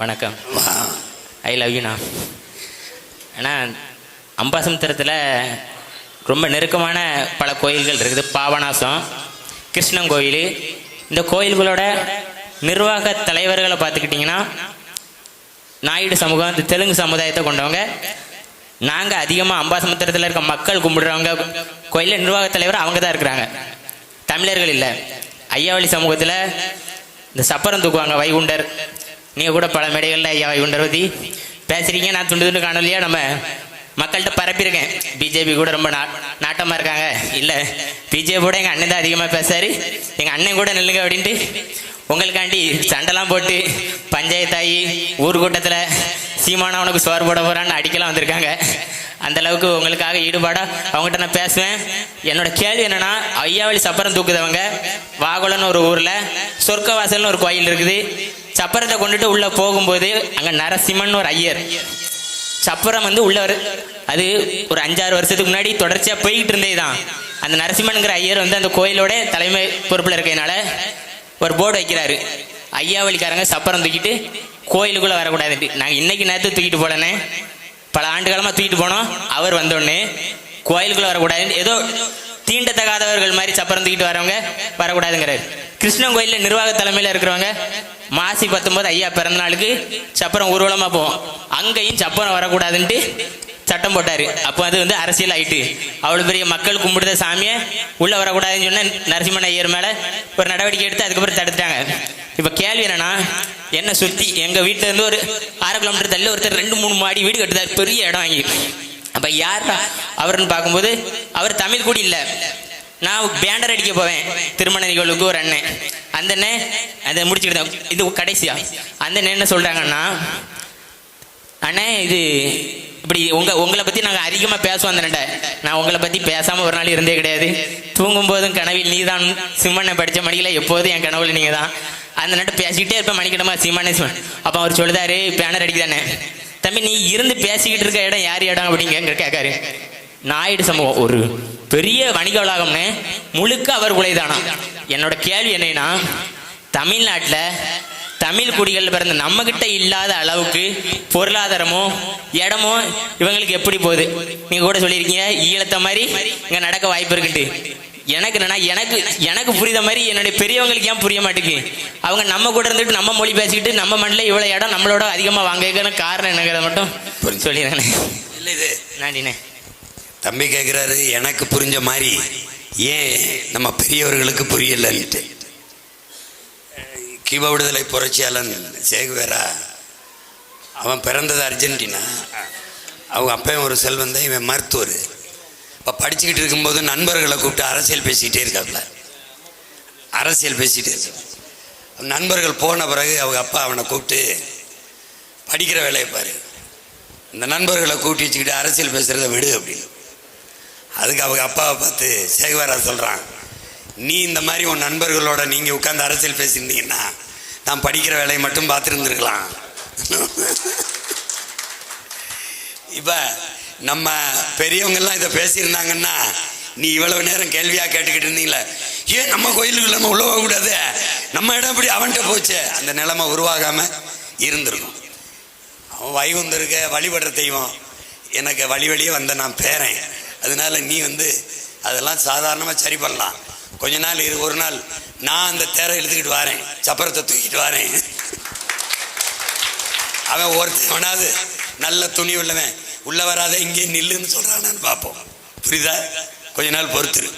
வணக்கம். I love யூண்ணா அண்ணா அம்பாசமுத்திரத்தில் ரொம்ப நெருக்கமான பல கோயில்கள் இருக்குது. பாபநாசம் கிருஷ்ணன் கோயில் இந்த கோயில்களோட நிர்வாக தலைவர்களை பார்த்துக்கிட்டிங்கன்னா நாயுடு சமூகம் இந்த தெலுங்கு சமுதாயத்தை கொண்டவங்க. நாங்கள் அதிகமாக அம்பாசமுத்திரத்தில் இருக்க மக்கள் கும்பிடுறவங்க கோயிலில் நிர்வாக தலைவர் அவங்க தான் இருக்கிறாங்க. தமிழர்கள் இல்லை. ஐயாவளி சமூகத்தில் இந்த சப்பரம் தூக்குவாங்க வைகுண்டர். நீங்கள் கூட பல மேடைகளில் ஐயா குண்டரவதி பேசுறீங்க பேசுகிறீங்க நான் துண்டு துண்டு காணொலியாக நம்ம மக்கள்கிட்ட பரப்பியிருக்கேன். பிஜேபி கூட ரொம்ப நா நாட்டமாக இருக்காங்க. இல்லை பிஜேபியோட எங்கள் அண்ணன் தான் அதிகமாக பேசாரு. எங்கள் அண்ணன் கூட நில்லுங்க அப்படின்ட்டு உங்களுக்காண்டி சண்டைலாம் போட்டு பஞ்சாயத்தாயி ஊர் கூட்டத்தில் சீமானா உனக்கு சோறு போட போகிறான்னு அடிக்கலாம் வந்திருக்காங்க. அந்த அளவுக்கு உங்களுக்காக ஈடுபாடா அவங்ககிட்ட நான் பேசுவேன். என்னோட கேள்வி என்னன்னா ஐயாவளி சப்பரம் தூக்குதவங்க வாகுலன்னு ஒரு ஊர்ல சொர்க்கவாசல்னு ஒரு கோயில் இருக்குது. சப்பரத்தை கொண்டுட்டு உள்ள போகும்போது அங்க நரசிம்மன் ஒரு ஐயர். சப்பரம் வந்து உள்ளவர். அது ஒரு அஞ்சாறு வருஷத்துக்கு முன்னாடி தொடர்ச்சியா போய்கிட்டு இருந்தே தான் அந்த நரசிம்மனுங்கிற ஐயர் வந்து அந்த கோயிலோட தலைமை பொறுப்புல இருக்கிறதுனால ஒரு போர்டு வைக்கிறாரு. ஐயாவளிக்காரங்க சப்பரம் தூக்கிட்டு கோயிலுக்குள்ள வரக்கூடாது நாங்க இன்னைக்கு நேரத்தை தூக்கிட்டு போலனே பல ஆண்டு தூக்கிட்டு போனோம். அவர் வந்தோடனே கோயிலுக்குள்ள வரக்கூடாதுன்னு ஏதோ தீண்டத்தகாதவர்கள் மாதிரி சப்பரம் தூக்கிட்டு வரவங்க வரக்கூடாதுங்கிறாரு. கிருஷ்ணன் கோயிலில் நிர்வாக தலைமையில இருக்கிறவங்க மாசி பத்தொன்பது ஐயா பிறந்த நாளுக்கு சப்பரம் ஊர்வலமா போவோம். அங்கேயும் சப்பரம் வரக்கூடாதுன்ட்டு சட்டம் போட்டாரு. அப்போ அது வந்து அரசியல் ஆயிட்டு. அவ்வளவு பெரிய மக்கள் கும்பிடுத சாமியை உள்ள வரக்கூடாதுன்னு சொன்ன நரசிம்மன் ஐயர் மேல ஒரு நடவடிக்கை எடுத்து அதுக்கப்புறம் தடுத்துட்டாங்க. இப்போ கேள்வி என்னன்னா என்ன சுற்றி எங்கள் வீட்டிலேருந்து ஒரு அரை கிலோமீட்டர் தள்ளி ஒருத்தர் ரெண்டு மூணு மாடி வீடு கட்டுதாரு பெரிய இடம் வாங்கி அப்போ யார் அவர்னு பார்க்கும்போது அவர் தமிழ் கூட இல்லை. நான் பேண்டர் அடிக்க போவேன். திருமண நிகழ்வுக்கு ஒரு அண்ணன். அந்த அண்ணன் அதை முடிச்சுக்கிட்டேன் இது கடைசியா? அந்த அண்ணன் என்ன சொல்கிறாங்கன்னா அண்ணே இது இப்படி உங்க உங்களை பத்தி நாங்க அதிகமா பேசுவோம் அந்த நான் உங்களை பத்தி பேசாம ஒரு நாள் இருந்தே கிடையாது. தூங்கும் போதும் கனவில் நீதான். சிம்மண்ணை படிச்ச மணியில எப்போதும் என் கனவுல நீங்க தான் அந்த நட்ட பேசிக்கிட்டே இருப்பேன் மணிக்கிடமா சிம்மண்ணே சிம்மன் அப்போ அவர் சொல்லுதாரு பேனர் அடிக்குதானே தம்பி நீ இருந்து பேசிக்கிட்டு இருக்க இடம் யார் இடம் அப்படிங்க கேட்காரு. நாயுடு சமூகம் ஒரு பெரிய வணிக வளாகம்னு முழுக்க அவர் உழைதானா? என்னோட கேள்வி என்னன்னா தமிழ்நாட்டில் தமிழ் குடிகள் பிறந்த நம்ம கிட்ட இல்லாத அளவுக்கு பொருளாதாரமோ இடமோ இவங்களுக்கு எப்படி போகுது? நீங்க கூட சொல்லியிருக்கீங்க ஈழத்த மாதிரி இங்க நடக்க வாய்ப்பு இருக்குன்ட்டு. எனக்கு என்னன்னா எனக்கு எனக்கு புரியுத மாதிரி என்னுடைய பெரியவங்களுக்கு ஏன் புரிய மாட்டேங்குது? அவங்க நம்ம கூட இருந்துட்டு நம்ம மொழி பேசிக்கிட்டு நம்ம மண்ணில் இவ்வளோ இடம் நம்மளோட அதிகமாக வாங்கிக்கணும் காரணம் என்னங்கிறத மட்டும் சொல்லிடுறேண்ணே இல்லை இது நன்றிண்ணே தம்பி கேட்குறாரு எனக்கு புரிஞ்ச மாதிரி. ஏன் நம்ம பெரியவர்களுக்கு புரியலன்ட்டு. கிப விடுதலை புரட்சியாளன் சேகுவேரா அவன் பிறந்தது அர்ஜென்டினா. அவங்க அப்பையும் ஒரு செல்வன் தான் இவன் மருத்துவர். அப்போ படிச்சுக்கிட்டு இருக்கும்போது நண்பர்களை கூப்பிட்டு அரசியல் பேசிக்கிட்டே இருக்காப்புல அரசியல் பேசிகிட்டே இருக்க நண்பர்கள் போன பிறகு அவங்க அப்பா அவனை கூப்பிட்டு படிக்கிற வேலையை பாரு. இந்த நண்பர்களை கூட்டி வச்சுக்கிட்டு அரசியல் பேசுகிறத விடு அப்படின்னு. அதுக்கு அவங்க அப்பாவை பார்த்து சேகுவாரா சொல்கிறான் நீ இந்த மாதிரி உன் நண்பர்களோட நீங்கள் உட்காந்து அரசியல் பேசியிருந்தீங்கன்னா நான் படிக்கிற வேலையை மட்டும் பார்த்துருந்துருக்கலாம். இப்போ நம்ம பெரியவங்கெல்லாம் இதை பேசியிருந்தாங்கன்னா நீ இவ்வளவு நேரம் கேள்வியாக கேட்டுக்கிட்டு இருந்தீங்களே. ஏன் நம்ம கோயிலுக்கு நம்ம உள்ள போகக்கூடாது நம்ம இடம் இப்படி அவன்கிட்ட போச்சு. அந்த நிலைமை உருவாகாமல் இருந்திருக்கும். அவன் வைகுந்தருக்க வழிபடுற தெய்வம். எனக்கு வழி வழியே வந்த நான் பேரன். அதனால நீ வந்து அதெல்லாம் சாதாரணமாக சரி பண்ணலாம். கொஞ்ச நாள் இரு ஒரு நாள். நான் அந்த தேரை இழுத்துக்கிட்டு வரேன். சப்பரத்தை தூக்கிட்டு வரேன். அவன் ஒருத்தன் வேணாது நல்ல துணி உள்ளவன் உள்ள வராத இங்கே நில்லுன்னு சொல்றானான்னு பார்ப்போம். புரியுதா? கொஞ்ச நாள் பொறுத்துரு.